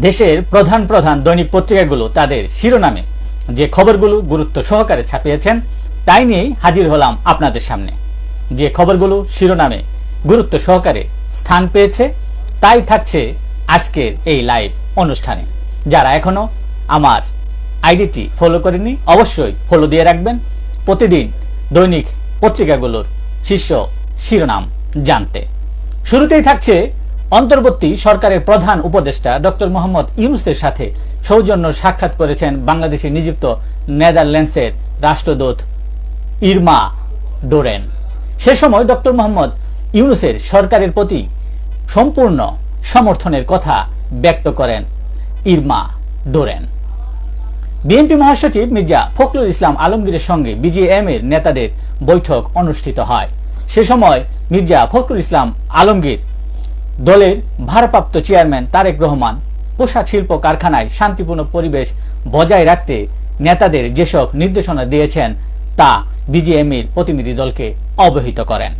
দেশের প্রধান প্রধান দৈনিক পত্রিকাগুলো তাদের শিরোনামে। যে খবরগুলো গুরুত্ব সহকারে ছাপিয়েছেন, তাই নিয়েই হাজির হলাম আপনাদের সামনে। যে খবরগুলো শিরোনামে গুরুত্ব সহকারে স্থান পেয়েছে, তাই থাকছে আজকের এই লাইভ অনুষ্ঠানে। যারা এখনও আমার আইডিটি ফলো করেনি অবশ্যই ফলো দিয়ে রাখবেন। প্রতিদিন দৈনিক পত্রিকাগুলোর শীর্ষ শিরোনাম জানতে। শুরুতেই থাকছে অন্তর্বর্তী সরকারের প্রধান উপদেষ্টা ডক্টর মোহাম্মদ ইউনুসের সাথে সৌজন্য সাক্ষাৎ করেছেন বাংলাদেশে নিযুক্ত নেদারল্যান্ডসের রাষ্ট্রদূত ইরমা ডোরেন। সে সময় ডক্টর মোহাম্মদ ইউনুসের সরকারের প্রতি সম্পূর্ণ সমর্থনের কথা ব্যক্ত করেন ইরমা ডোরেন। বিএনপি মহাসচিব মির্জা ফখরুল ইসলাম আলমগীরের সঙ্গে বিজিএম এর নেতাদের বৈঠক অনুষ্ঠিত হয়। সে সময় মির্জা ফখরুল ইসলাম আলমগীর দলের ভারপ্রাপ্ত চেয়ারম্যান তারেক রহমান পোশাক শিল্প কারখানায় শান্তিপূর্ণ পরিবেশ বজায় রাখতে নেতাদের যেসব নির্দেশনা দিয়েছেন, তা বিজিএমের প্রতিনিধি দলকে অবহিত করেন।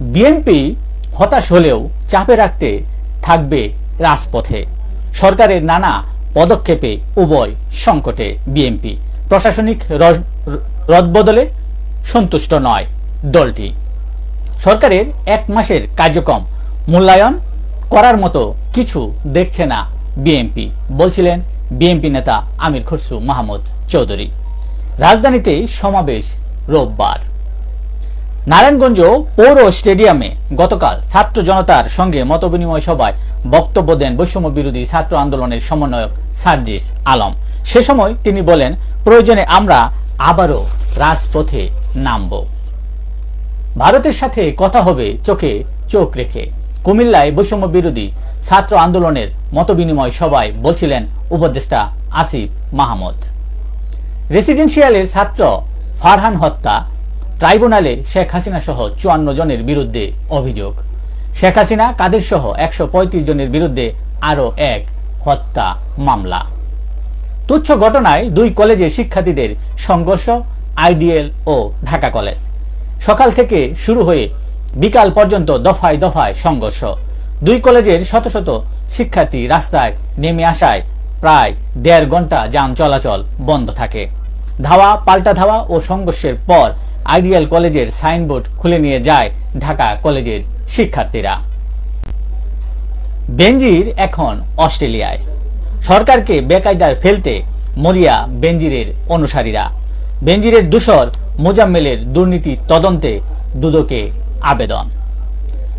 বিএনপি হতাশ হলেও চাপে রাখতে থাকবে রাজপথে। সরকারের নানা পদক্ষেপে উভয় সংকটে বিএনপি। প্রশাসনিক রদ- রদবদলে সন্তুষ্ট নয় দলটি। সরকারের এক মাসের কার্যক্রম মূল্যায়ন করার মতো কিছু দেখছে না বিএনপি বলছিলেন বিএনপি নেতা আমির খসরু মাহমুদ চৌধুরী। রাজধানীতে সমাবেশ রোববার। নারায়ণগঞ্জ পৌর স্টেডিয়ামে গতকাল ছাত্র জনতার সঙ্গে মতবিনিময় সভায় বক্তব্য দেন বৈষম্য বিরোধী ছাত্র আন্দোলনের সমন্বয়ক সার্জিস আলম। সে সময় তিনি বলেন, প্রয়োজনে আমরা আবারও রাজপথে নামব। ভারতের সাথে কথা হবে, চোখে চোখ রেখে। কুমিল্লায় বৈষম্য বিরোধী ছাত্র আন্দোলনের মতবিনিময় সভায় বলছিলেন উপদেষ্টা আসিফ মাহমুদ। রেসিডেন্সিয়ালের ছাত্র ফারহান হত্যা, ট্রাইব্যুনালে শেখ হাসিনা সহ চুয়ান্ন জনের বিরুদ্ধে অভিযোগ। শেখ হাসিনা, কাদের সহ একশো পঁয়ত্রিশ জনের বিরুদ্ধে আরও এক হত্যা মামলা। তুচ্ছ ঘটনায় দুই কলেজের শিক্ষার্থীদের সংঘর্ষ, আইডিএল ও ঢাকা কলেজ। সকাল থেকে শুরু হয়ে বিকাল পর্যন্ত দফায় দফায় সংঘর্ষ। দুই কলেজের শত শত শিক্ষার্থী রাস্তায় নেমে আসায় প্রায় দেড় ঘণ্টা যান চলাচল বন্ধ থাকে। ধাওয়া, পাল্টা ধাওয়া ও সংঘর্ষের পর আইডিয়াল কলেজের সাইনবোর্ড খুলে নিয়ে যায় ঢাকা কলেজের শিক্ষার্থীরা। বেনজির এখন অস্ট্রেলিয়ায়। সরকারকে বেকায়দায় ফেলতে মরিয়া বেনজিরের অনুসারীরা। বেনজিরের দূষর মোজাম্মেলের দুর্নীতি তদন্তে দুদকে আবেদন।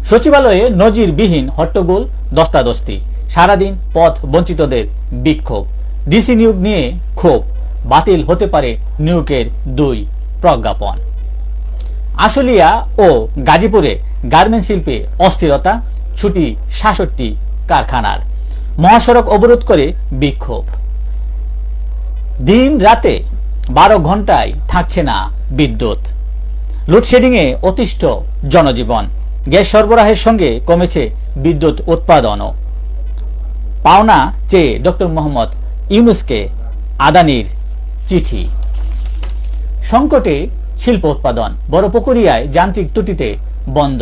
সচিবালয়ে নজিরবিহীন হট্টগোল, দস্তাদস্তি, সারাদিন পথ বঞ্চিতদের বিক্ষোভ ডিসি নিয়োগ নিয়ে ক্ষোভ, বাতিল হতে পারে নিয়োগের দুই প্রজ্ঞাপন। আশুলিয়া ও গাজীপুরে গার্মেন্ট শিল্পে অস্থিরতা, ছুটি সাতষট্টি কারখানার। মহাসড়ক অবরোধ করে বিক্ষোভ। দিন রাতে বারো ঘন্টায় থাকছে না বিদ্যুৎ। লোডশেডিংয়ে অতিষ্ঠ জনজীবন। গ্যাস সরবরাহের সঙ্গে কমেছে বিদ্যুৎ উৎপাদনও। পাওনা চেয়ে ডক্টর মোহাম্মদ ইউনুসকে আদানির চিঠি। সংকটে শিল্প উৎপাদন, বড় পুকুরিয়ায় যান্ত্রিক ত্রুটিতে বন্ধ।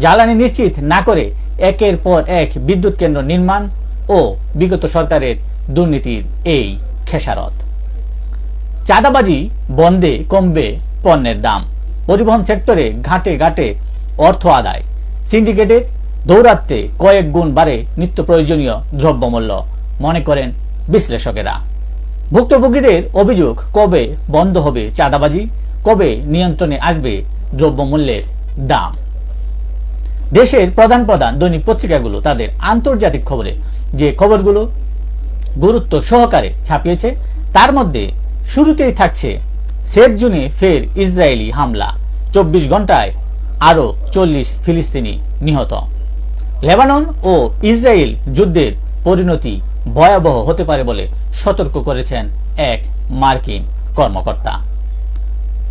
জ্বালানি নিশ্চিত না করে একের পর এক বিদ্যুৎ কেন্দ্র নির্মাণ ও বিগত সরকারের দুর্নীতির এই খেসারত। চাঁদাবাজি বন্ধে কমবে পণ্যের দাম। পরিবহন সেক্টরে ঘাটে ঘাটে অর্থ আদায়। সিন্ডিকেটের দৌরাত্মে কয়েক গুণ বাড়ে নিত্য প্রয়োজনীয় দ্রব্যমূল্য, মনে করেন বিশ্লেষকেরা। ভুক্তভোগীদের অভিযোগ, কবে বন্ধ হবে চাঁদাবাজি, কবে নিয়ন্ত্রণে আসবে দ্রব্যমূল্যের দাম? দেশের প্রধান প্রধান দৈনিক পত্রিকাগুলো তাদের আন্তর্জাতিক খবরে যে খবরগুলো গুরুত্ব সহকারে ছাপিয়েছে, তার মধ্যে শুরুতেই থাকছে সেফ জুনে ফের ইসরায়েলি হামলা। চব্বিশ ঘন্টায় আরও চল্লিশ ফিলিস্তিনি নিহত। লেবানন ও ইসরায়েল যুদ্ধের পরিণতি ভয়াবহ হতে পারে বলে সতর্ক করেছেন এক মার্কিন কর্মকর্তা।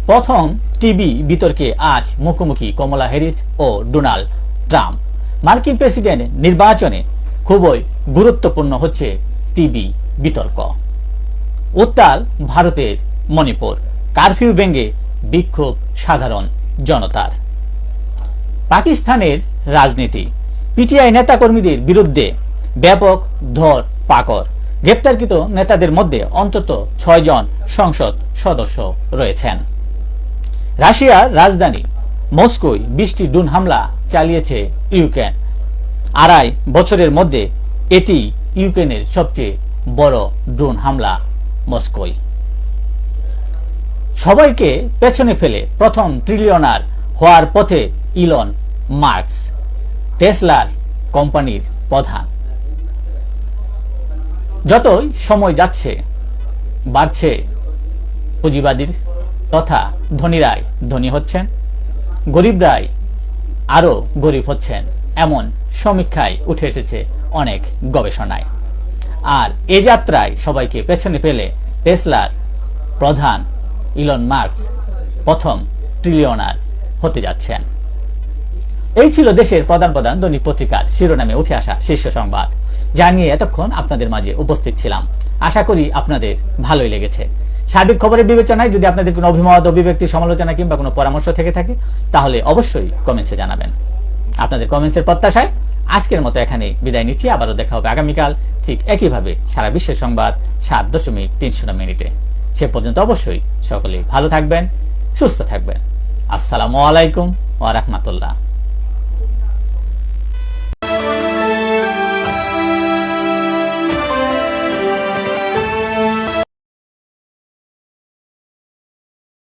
প্রথম টিভি বিতর্কে আজ মুখোমুখি কমলা হ্যারিস ও ডোনাল্ড ট্রাম্প। মার্কিন প্রেসিডেন্ট নির্বাচনে খুবই গুরুত্বপূর্ণ হচ্ছে টিবি বিতর্ক। উত্তাল ভারতের মণিপুর। কারফিউ ভেঙে বিক্ষোভ সাধারণ জনতার। পাকিস্তানের রাজনীতি। পিটিআই নেতাকর্মীদের বিরুদ্ধে ব্যাপক ধর পাকর গ্রেপ্তারকৃত নেতাদের মধ্যে অন্তত ছয়জন সংসদ সদস্য রয়েছেন। রাশিয়ার রাজধানী মস্কোয় বিশটি ড্রোন হামলা চালিয়েছে ইউক্রেন। আড়াই বছরের মধ্যে এটি ইউক্রেনের সবচেয়ে বড় ড্রোন হামলা মস্কোয়। সবাইকে পেছনে ফেলে প্রথম ট্রিলিয়নার হওয়ার পথে ইলন মার্কস, টেসলার কোম্পানির প্রধান। যতই সময় যাচ্ছে, বাড়ছে পুঁজিবাদীর তথা ধনীরাই ধনী হচ্ছেন গরিবরাই আরও গরিব হচ্ছেন এমন সমীক্ষায় উঠে এসেছে অনেক গবেষণায়। আর এ যাত্রায় সবাইকে পেছনে ফেলে টেসলার প্রধান ইলন মার্কস প্রথম ট্রিলিয়নার হতে যাচ্ছেন। এই ছিল দেশের প্রধান প্রধান দৈনিক পত্রিকার শিরোনামে উঠে আসা শীর্ষ সংবাদ, যা নিয়ে এতক্ষণ আপনাদের মাঝে উপস্থিত ছিলাম। আশা করি আপনাদের ভালোই লেগেছে। সার্বিক খবরের বিবেচনায় যদি আপনাদের কোনো অভিমত, অভিব্যক্তি, সমালোচনা কিংবা কোনো পরামর্শ থেকে থাকে, তাহলে অবশ্যই কমেন্টসে জানাবেন। আপনাদের কমেন্টসের প্রত্যাশায় আজকের মতো এখানে বিদায় নিচ্ছি। আবারও দেখা হবে আগামীকাল ঠিক একইভাবে সারা বিশ্বের সংবাদ সাত দশমিক তিন শূন্য মিনিটে। সে পর্যন্ত অবশ্যই সকলেই ভালো থাকবেন সুস্থ থাকবেন। আসসালামু আলাইকুম ওয়া রাহমাতুল্লাহ।